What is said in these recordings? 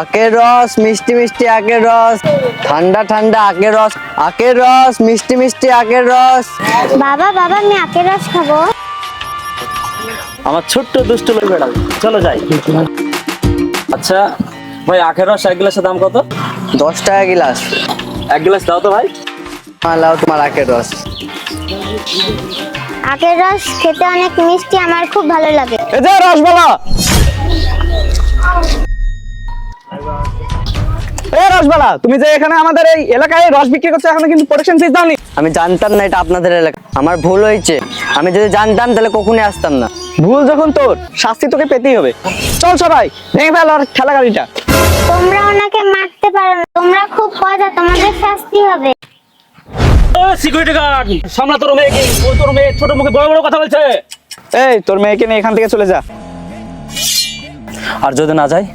আখের রস মিষ্টি মিষ্টি আখের রস। ঠান্ডা ঠান্ডা আখের রস আখের রস মিষ্টি মিষ্টি আখের রস। বাবা বাবা আমি আখের রস খাব। আমার ছোট্ট দুষ্ট লোক ম্যাডাম চলো যাই। আচ্ছা ভাই আখের রস এক গ্লাসের দাম কত? দশ টাকা গিলাস। এক গ্লাস দাও তো ভাই। হ্যাঁ লাও তোমার আখের রস। আখের রস খেতে অনেক মিষ্টি আমার খুব ভালো লাগে। এই যে রসবালা এ রসবালা তুমি যে এখানে আমাদের এই এলাকায় রস বিক্রি করছ এখনও কিন্তু প্রোটেকশন ফিস দাওনি আমি জানতাম না এটা আপনাদের এলাকা। আমার ভুল হয়েছে। আমি যদি জানতাম তাহলে কখনই আসতাম না। ভুল যখন তোর শাস্তি তোকে পেতেই হবে। চল সবাই ভেঙে ফেল আর ঠেলা গাড়িটা। তোমরা ওনাকে মারতে পারো না। তোমরা খুব মজা তোমাদের শাস্তি হবে। সিকিউরিটি গার্ড সামলা তোর মেয়েকে ও তোর মেয়ে ছোট মুখে বড় বড় কথা বলছে। এই তোর মেয়েকে নিয়ে এখান থেকে চলে যা। আর যদি না যায়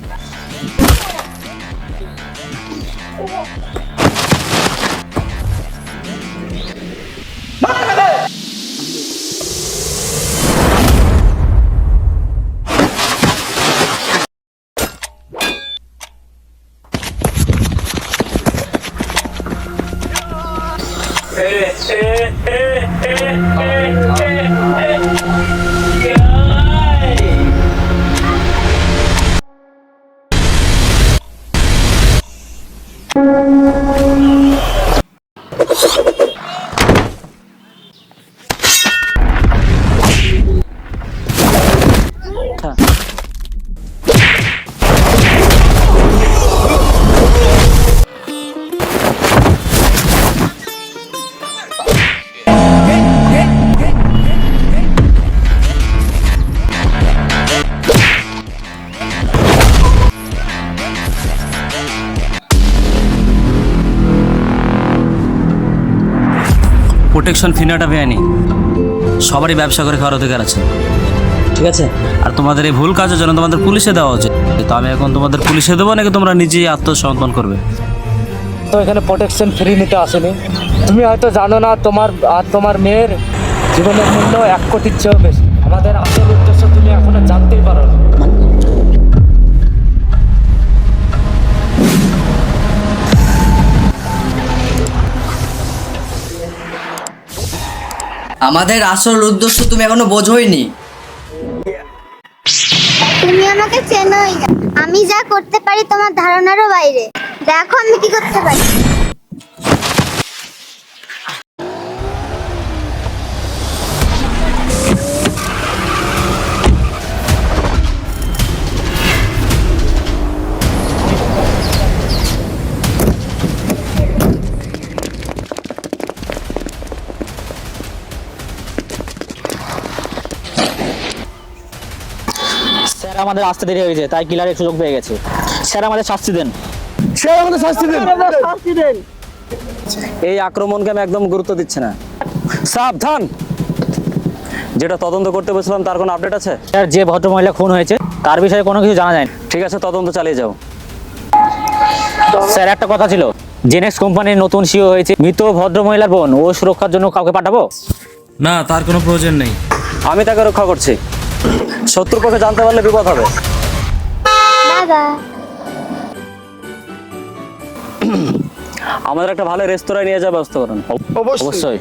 嘿嘿嘿嘿嘿嘿，相爱。প্রোটেকশন ফিনাটা বেআইনি। সবারই ব্যবসা করে খাওয়ার অধিকার আছে। ঠিক আছে? আর তোমাদের এই ভুল কাজের জন্য তোমাদের পুলিশে দেওয়া উচিত। তো আমি এখন তোমাদের পুলিশে দেবো, নাকি তোমরা নিজেই আত্মসমর্পণ করবে? তো এখানে প্রোটেকশন ফ্রি নিতে আসেনি। তুমি হয়তো জানো না, তোমার, আর তোমার মেয়ের জীবনের মূল্য এক কোটির চেয়েও বেশি। আমাদের আসল উদ্দেশ্য তুমি এখনও জানতেই পারো না আমাদের আসল উদ্দেশ্য তুমি এখনও বোঝোইনি। তুমি আমাকে চেনোই না। আমি যা করতে পারি তোমার ধারণারও বাইরে। দেখো আমি কি করতে পারি। স্যার আমাদের আসতে দেরি হয়ে গেছে তাই কিলারের সুযোগ পেয়ে গেছে। স্যার আমাদের শাস্তি দেন। সে আমাদের শাস্তি দেন। শাস্তি দেন। এই আক্রমণকে আমি একদম গুরুত্ব দিচ্ছি না। সাবধান! যেটা তদন্ত করতে বসলাম তার কোনো আপডেট আছে? স্যার যে ভদ্রমহিলা খুন হয়েছে তার বিষয়ে কোনো কিছু জানা যায় না ঠিক আছে তদন্ত চালিয়ে যাও। স্যার একটা কথা ছিল। জেনেক্স কোম্পানির নতুন সিও হয়েছে মৃত ভদ্রমহিলার বোন ও সুরক্ষার জন্য কাউকে পাঠাবো? না তার কোনো প্রয়োজন নেই। আমি তাকে রক্ষা করছি। শত্রুর পক্ষে জানতে পারলে বিপদ হবে। বাবা আমাদের একটা ভালো রেস্তোরাঁ নিয়ে যাওয়ার ব্যবস্থা করেন। অবশ্যই।